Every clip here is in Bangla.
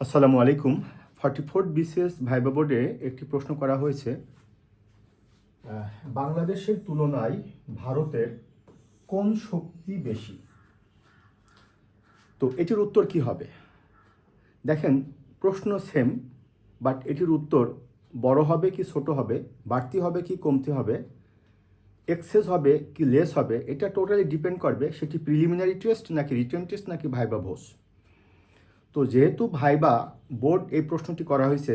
আসসালামু আলাইকুম। ফর্টি ফোর্থ বিসিএস ভাইবা বোর্ডে একটি প্রশ্ন করা হয়েছে। বাংলাদেশের তুলনায় ভারতের কোন শক্তি বেশি? তো এটির উত্তর কি হবে? দেখেন, প্রশ্ন সেম বাট এটির উত্তর বড় হবে কি ছোট হবে, বাড়তি হবে কি কমতি হবে এক্সেস হবে কি লেস হবে, এটা টোটালি ডিপেন্ড করবে সেটি প্রিলিমিনারি টেস্ট নাকি রিটার্ন টেস্ট নাকি ভাইবা ভোস তো যেহেতু ভাইবা বোর্ড এই প্রশ্নটি করা হয়েছে,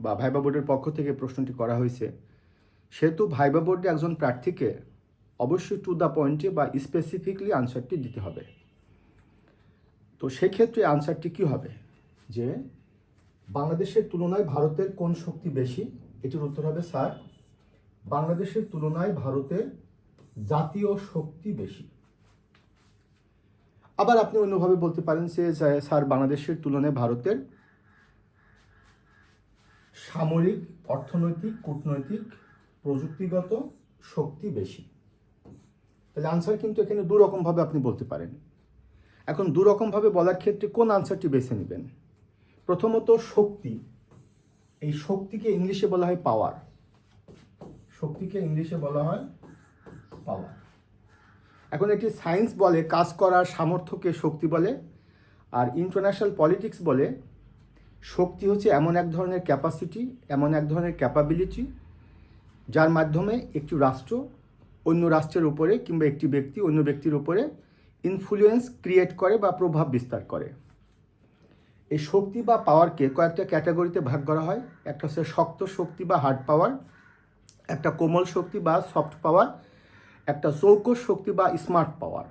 বা ভাইবা বোর্ডের পক্ষ থেকে প্রশ্নটি করা হয়েছে, সেহেতু ভাইবা বোর্ডে একজন প্রার্থীকে অবশ্যই টু দ্য পয়েন্টে বা স্পেসিফিকলি আনসারটি দিতে হবে। তো সেক্ষেত্রে আনসারটি কি হবে? যে বাংলাদেশের তুলনায় ভারতের কোন শক্তি বেশি? এটির উত্তর হবে, স্যার, বাংলাদেশের তুলনায় ভারতের জাতীয় শক্তি বেশি। আবার আপনি অন্যভাবে বলতে পারেন যে স্যার, বাংলাদেশের তুলনায় ভারতের সামরিক, অর্থনৈতিক, কূটনৈতিক প্রযুক্তিগত শক্তি বেশি। তাহলে আনসার কিন্তু এখানে দু রকমভাবে আপনি বলতে পারেন। এখন দু রকমভাবে বলার ক্ষেত্রে কোন আনসারটি বেছে নেবেন? প্রথমত শক্তি। এই শক্তিকে ইংলিশে বলা হয় পাওয়ার শক্তিকে ইংলিশে বলা হয় পাওয়ার এখন এটি সায়েন্স বলে, কাজ করার সামর্থ্যকে শক্তি বলে, আর ইন্টারন্যাশনাল পলিটিক্স বলে, শক্তি হচ্ছে এমন এক ধরনের ক্যাপাসিটি এমন এক ধরনের ক্যাপাবিলিটি যার মাধ্যমে একটি রাষ্ট্র অন্য রাষ্ট্রের উপরে কিংবা একটি ব্যক্তি অন্য ব্যক্তির উপরে ইনফ্লুয়েন্স ক্রিয়েট করে বা প্রভাব বিস্তার করে। এই শক্তি বা পাওয়ারকে কয়েকটা ক্যাটাগরিতে ভাগ করা হয়। একটা হচ্ছে শক্ত শক্তি বা হার্ড পাওয়ার একটা কোমল শক্তি বা সফট পাওয়ার একটা চৌকস শক্তি বা স্মার্ট পাওয়ার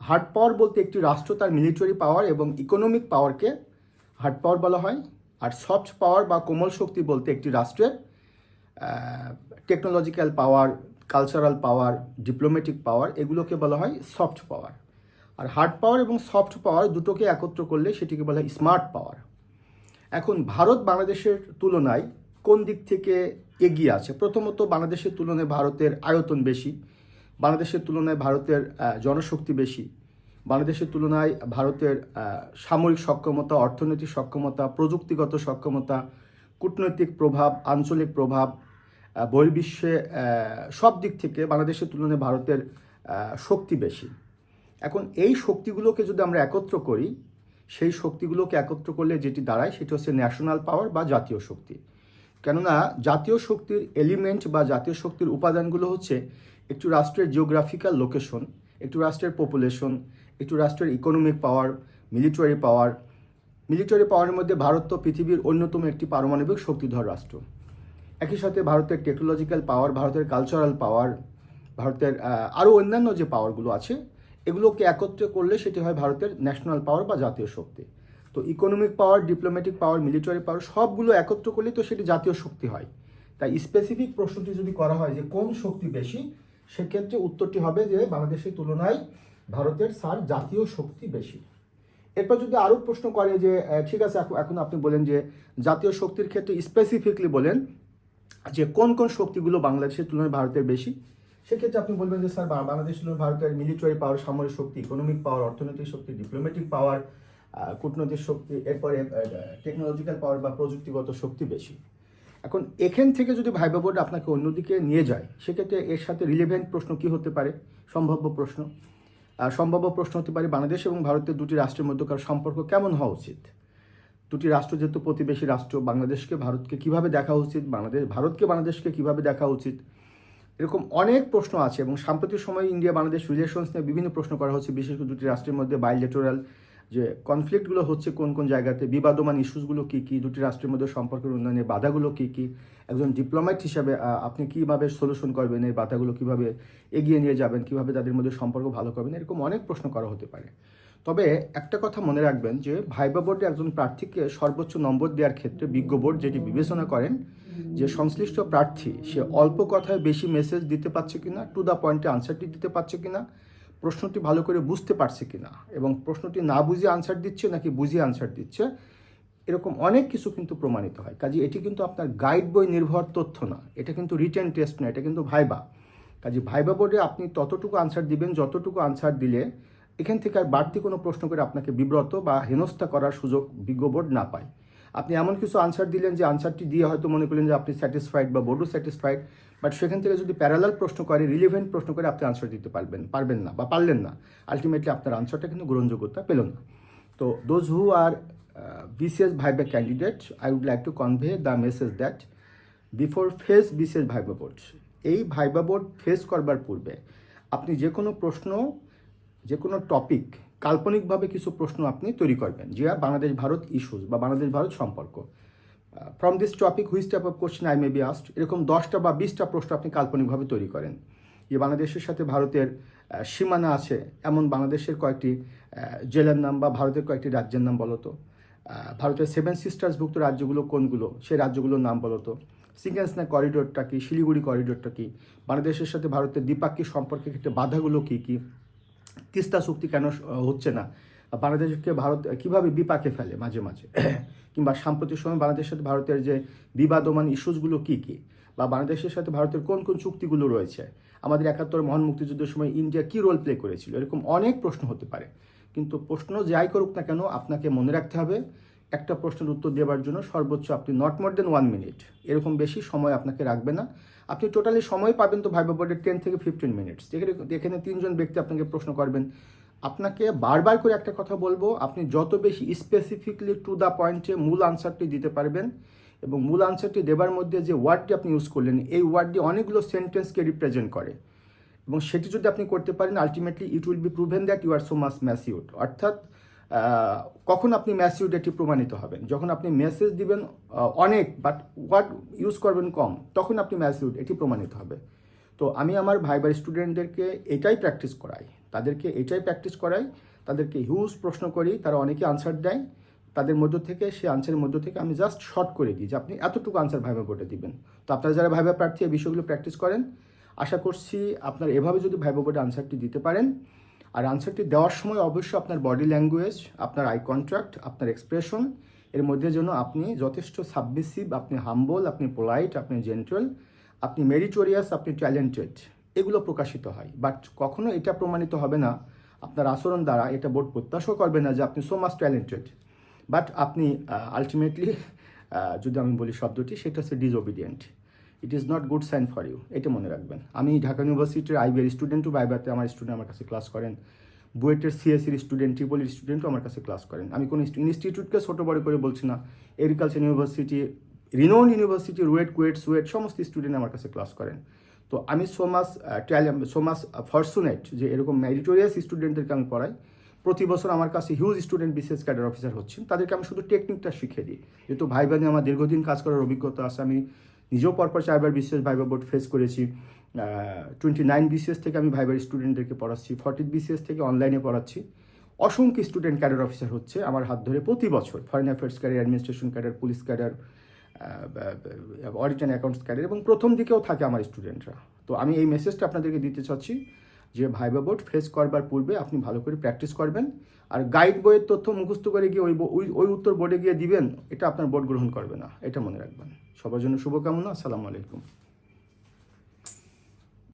হার্ড পাওয়ার বলতে একটি রাষ্ট্র তার মিলিটারি পাওয়ার এবং ইকোনমিক পাওয়ারকে হার্ড পাওয়ার বলা হয়, আর সফট পাওয়ার বা কোমল শক্তি বলতে একটি রাষ্ট্রের technological power cultural power diplomatic power এগুলোকে বলা হয় সফট পাওয়ার আর হার্ড পাওয়ার এবং সফট পাওয়ার দুটোকে একত্র করলে সেটিকে বলা হয় স্মার্ট পাওয়ার এখন ভারত বাংলাদেশের তুলনায় কোন দিক থেকে এগিয়ে আছে? প্রথমত বাংলাদেশের তুলনায় ভারতের আয়তন বেশি। বাংলাদেশের তুলনায় ভারতের জনশক্তি বেশি। বাংলাদেশের তুলনায় ভারতের সামরিক সক্ষমতা, অর্থনৈতিক সক্ষমতা, প্রযুক্তিগত সক্ষমতা, কূটনৈতিক প্রভাব, আঞ্চলিক প্রভাব বহির্বিশ্বে সব দিক থেকে বাংলাদেশের তুলনায় ভারতের শক্তি বেশি। এখন এই শক্তিগুলোকে যদি আমরা একত্র করি, সেই শক্তিগুলোকে একত্র করলে যেটি দাঁড়ায় সেটি হচ্ছে ন্যাশনাল পাওয়ার বা জাতীয় শক্তি। কেননা জাতীয় শক্তির এলিমেন্ট বা জাতীয় শক্তির উপাদানগুলো হচ্ছে একটু রাষ্ট্রের জিওগ্রাফিক্যাল লোকেশন একটু রাষ্ট্রের পপুলেশন একটু রাষ্ট্রের economic power military power military পাওয়ারের মধ্যে ভারত তো পৃথিবীর অন্যতম একটি পারমাণবিক শক্তিধর রাষ্ট্র। একই সাথে ভারতের টেকনোলজিক্যাল পাওয়ার ভারতের কালচারাল পাওয়ার ভারতের আরও অন্যান্য যে পাওয়ারগুলো আছে, এগুলোকে একত্রে করলে সেটি হয় ভারতের ন্যাশনাল পাওয়ার বা জাতীয় শক্তি। তো economic power diplomatic power military power সবগুলো একত্র করলেই তো সেটি জাতীয় শক্তি হয়। তাই স্পেসিফিক প্রশ্নটি যদি করা হয় যে কোন শক্তি বেশি সেক্ষেত্রে উত্তরটি হবে যে বাংলাদেশের তুলনায় ভারতের সার জাতীয় শক্তি বেশি। এরপর যদি আরও প্রশ্ন করে যে ঠিক আছে, এখন- আপনি বলেন যে জাতীয় শক্তির ক্ষেত্রে স্পেসিফিকলি বলেন যে কোন কোন শক্তিগুলো বাংলাদেশের তুলনায় ভারতের বেশি? সেক্ষেত্রে আপনি বলবেন যে, স্যার, বা- বাংলাদেশের তুলনায় ভারতের মিলিটারি পাওয়ার সামরিক শক্তি ইকোনমিক পাওয়ার অর্থনৈতিক শক্তি ডিপ্লোম্যাটিক পাওয়ার কূটনৈতিক শক্তি, এরপরে টেকনোলজিক্যাল পাওয়ার বা প্রযুক্তিগত শক্তি বেশি। এখন এখান থেকে যদি ভাইবা বোর্ড আপনাকে অন্যদিকে নিয়ে যায়, সেক্ষেত্রে এর সাথে রিলেভেন্ট প্রশ্ন কি হতে পারে? সম্ভাব্য প্রশ্ন। আর সম্ভাব্য প্রশ্ন হতে পারে বাংলাদেশ এবং ভারতের দুটি রাষ্ট্রের মধ্যকার সম্পর্ক কেমন হওয়া উচিত? দুটি রাষ্ট্র যেহেতু প্রতিবেশী রাষ্ট্র, বাংলাদেশকে, ভারতকে কীভাবে দেখা উচিত? বাংলাদেশ, ভারতকে, বাংলাদেশকে কীভাবে দেখা উচিত? এরকম অনেক প্রশ্ন আছে এবং সাম্প্রতিক সময়ে ইন্ডিয়া বাংলাদেশ রিলেশনস নিয়ে বিভিন্ন প্রশ্ন করা হচ্ছে, বিশেষ করে দুটি রাষ্ট্রের মধ্যে বাইলেটোরাল যে কনফ্লিক্টগুলো হচ্ছে কোন কোন জায়গাতে, বিবাদমান ইস্যুসগুলো কী কী, দুটি রাষ্ট্রের মধ্যে সম্পর্কের উন্নয়নের বাধাগুলো কী কী, একজন ডিপ্লোম্যাট হিসাবে আপনি কীভাবে সলিউশন করবেন, এই বাধাগুলো কীভাবে এগিয়ে নিয়ে যাবেন, কীভাবে তাদের মধ্যে সম্পর্ক ভালো করবেন, এরকম অনেক প্রশ্ন করা হতে পারে। তবে একটা কথা মনে রাখবেন যে ভাইবা বোর্ডে একজন প্রার্থীকে সর্বোচ্চ নম্বর দেওয়ার ক্ষেত্রে বিজ্ঞ বোর্ড যেটি বিবেচনা করেন, যে সংশ্লিষ্ট প্রার্থী, সে অল্প কথায় বেশি মেসেজ দিতে পারছে কিনা টু দ্য পয়েন্টে আনসারটি দিতে পারছে কিনা প্রশ্নটি ভালো করে বুঝতে পারছে কি না এবং প্রশ্নটি না বুঝিয়ে আনসার দিচ্ছে নাকি বুঝিয়ে আনসার দিচ্ছে, এরকম অনেক কিছু কিন্তু প্রমাণিত হয়। কাজে এটি কিন্তু আপনার গাইড বই নির্ভর তথ্য না, এটা কিন্তু রিটেন টেস্ট না, এটা কিন্তু ভাইবা। কাজে ভাইবা বোর্ডে আপনি ততটুকু আনসার দিবেন, যতটুকু আনসার দিলে এখান থেকে আর বাড়তি কোনো প্রশ্ন করে আপনাকে বিব্রত বা হেনস্থা করার সুযোগ বিজ্ঞ বোর্ড না পায়। আপনি এমন কিছু আনসার দিলেন যে আনসারটি দিয়ে হয়তো মনে করলেন যে আপনি স্যাটিসফাইড বা বোর্ডও স্যাটিসফাইড বাট সেখান থেকে যদি প্যারালাল প্রশ্ন করে রিলিভেন্ট প্রশ্ন করে আপনি আনসার দিতে পারবেন পারবেন না বা পারলেন না আলটিমেটলি আপনার আনসারটা কিন্তু গ্রহণযোগ্যতা পেল না। তো those who are BCS viva candidate I would like to convey the message that before face BCS viva board এই ভাইবা বোর্ড ফেস করবার পূর্বে আপনি যে কোনো প্রশ্ন যে কোনো টপিক কাল্পনিকভাবে কিছু প্রশ্ন আপনি তৈরি করবেন, যে বাংলাদেশ ভারত ইস্যুস বা বাংলাদেশ ভারত সম্পর্ক। From this topic which type of question I may be asked এরকম দশটা বা বিশটা প্রশ্ন আপনি কাল্পনিকভাবে তৈরি করেন। যে বাংলাদেশের সাথে ভারতের সীমানা আছে, এমন বাংলাদেশের কয়েকটি জেলার নাম বা ভারতের কয়েকটি রাজ্যের নাম বলো তো। ভারতের সেভেন সিস্টার্সভুক্ত রাজ্যগুলো কোনগুলো? সেই রাজ্যগুলোর নাম বলো তো। সিঙ্গেন্সনা করিডোরটা কি? শিলিগুড়ি করিডোরটা কি? বাংলাদেশের সাথে ভারতের দ্বিপাক্ষিক সম্পর্কের ক্ষেত্রে বাধাগুলো কী কী? তিস্তা চুক্তি কেন হচ্ছে না? বাংলাদেশকে ভারত কীভাবে বিপাকে ফেলে মাঝে মাঝে? কিংবা সাম্প্রতিক সময় বাংলাদেশের সাথে ভারতের যে বিবাদমান ইস্যুসগুলো কী কী? বা বাংলাদেশের সাথে ভারতের কোন কোন চুক্তিগুলো রয়েছে? আমাদের একাত্তর মহান মুক্তিযুদ্ধের সময় ইন্ডিয়া কী রোল প্লে করেছিল? এরকম অনেক প্রশ্ন হতে পারে। কিন্তু প্রশ্ন যাই করুক না কেন, আপনাকে মনে রাখতে হবে, একটা প্রশ্নের উত্তর দেওয়ার জন্য সর্বোচ্চ আপনি not more than one minute এরকম বেশি সময় আপনাকে রাখবে না। আপনি টোটালি সময় পাবেন তো ভাইবা বোর্ডের টেন থেকে ফিফটিন মিনিটস যেখানে এখানে তিনজন ব্যক্তি আপনাকে প্রশ্ন করবেন আপনাকে বারবার করে একটা কথা বলব, আপনি যত বেশি স্পেসিফিকলি টু দ্য পয়েন্টে মূল আনসারটি দিতে পারবেন এবং মূল আনসারটি দেবার মধ্যে যে ওয়ার্ডটি আপনি ইউজ করলেন, এই ওয়ার্ডটি অনেকগুলো সেন্টেন্সকে রিপ্রেজেন্ট করে। এবং সেটি যদি আপনি করতে পারেন ultimately it will be proven that you are so much ম্যাসিউড অর্থাৎ কখন আপনি ম্যাসিউড এটি প্রমাণিত হবেন? যখন আপনি মেসেজ দিবেন অনেক বাট ওয়ার্ড ইউজ করবেন কম, তখন আপনি ম্যাসিউড এটি প্রমাণিত হবে। তো আমি আমার ভাইবার স্টুডেন্টদেরকে এটাই প্র্যাকটিস করাই। তাদেরকে এটাই প্র্যাকটিস করাই, তাদেরকে হিউজ প্রশ্ন করি, তারা অনেকে আনসার দেয়। তাদের মধ্য থেকে সেই আনসারের মধ্য থেকে আমি জাস্ট শর্ট করে দিই যে আপনি এতটুকু আনসার ভাইবা বোর্ডে দিবেন। তো আপনারা যারা ভাইবা প্রার্থী, এই বিষয়গুলো প্র্যাকটিস করেন। আশা করছি আপনার এভাবে যদি ভাইবা বোর্ডে আনসারটি দিতে পারেন। আর আনসারটি দেওয়ার সময় অবশ্যই আপনার বডি ল্যাঙ্গুয়েজ আপনার আই কন্ট্রাক্ট আপনার এক্সপ্রেশন এর মধ্যে যেন আপনি যথেষ্ট সাবমিসিভ আপনি হাম্বল আপনি পোলাইট আপনি জেন্টাল আপনি মেরিটোরিয়াস আপনি ট্যালেন্টেড এগুলো প্রকাশিত হয়। বাট কখনো এটা প্রমাণিত হবে না, আপনার আচরণ দ্বারা এটা বোর্ড প্রত্যাশাও করবে না যে আপনি সো মাচ ট্যালেন্টেড বাট আপনি আলটিমেটলি যদি আমি বলি শব্দটি, সেটা হচ্ছে disobedient it is not good sign for you এটা মনে রাখবেন। আমি ঢাকা ইউনিভার্সিটির আইবিআর স্টুডেন্টও বাইবাতে আমার স্টুডেন্ট আমার কাছে ক্লাস করেন। বুয়েটের সিএসসির স্টুডেন্ট ট্রিপলির স্টুডেন্টও আমার কাছে ক্লাস করেন। আমি কোনো ইনস্টিটিউটকে ছোটো বড় করে বলছি না। Agriculture university renown university RUET KUET suit সমস্ত স্টুডেন্ট আমার কাছে ক্লাস করেন। তো আমি so much talent so much fortunate যে এরকম ম্যারিটোরিয়াস স্টুডেন্টদেরকে আমি পড়াই, প্রতি বছর আমার কাছে হিউজ স্টুডেন্ট বিশেষ ক্যাডার অফিসার হচ্ছেন। তাদেরকে আমি শুধু টেকনিকটা শিখিয়ে দিই। যেহেতু ভাইবা নিয়ে আমার দীর্ঘদিন কাজ করার অভিজ্ঞতা আছে, আমি নিজেও পরপর চারবার বিশেষ ভাইবা বোর্ড ফেস করেছি। টোয়েন্টি নাইন বিসিএস থেকে আমি ভাইবার স্টুডেন্টদেরকে পড়াচ্ছি ফর্টি বিসিএস থেকে অনলাইনে পড়াচ্ছি। অসংখ্য স্টুডেন্ট ক্যাডার অফিসার হচ্ছে আমার হাত ধরে প্রতি বছর foreign affairs cadre administration cadre police cadre and accounts career এবং প্রথম দিকেও থাকে আমার স্টুডেন্টরা তো আমি এই মেসেজটা আপনাদেরকে দিতে চাচ্ছি যে ভাইবা বোর্ড ফেস করবার পূর্বে আপনি ভালো করে প্র্যাকটিস করবেন আর গাইড বইয়ের তথ্য মুখস্থ করে গিয়ে ওই ওই উত্তর বোর্ডে গিয়ে দিবেন, এটা আপনার বোর্ড গ্রহণ করবে না। এটা মনে রাখবেন। সবার জন্য শুভকামনা। আসসালামু আলাইকুম।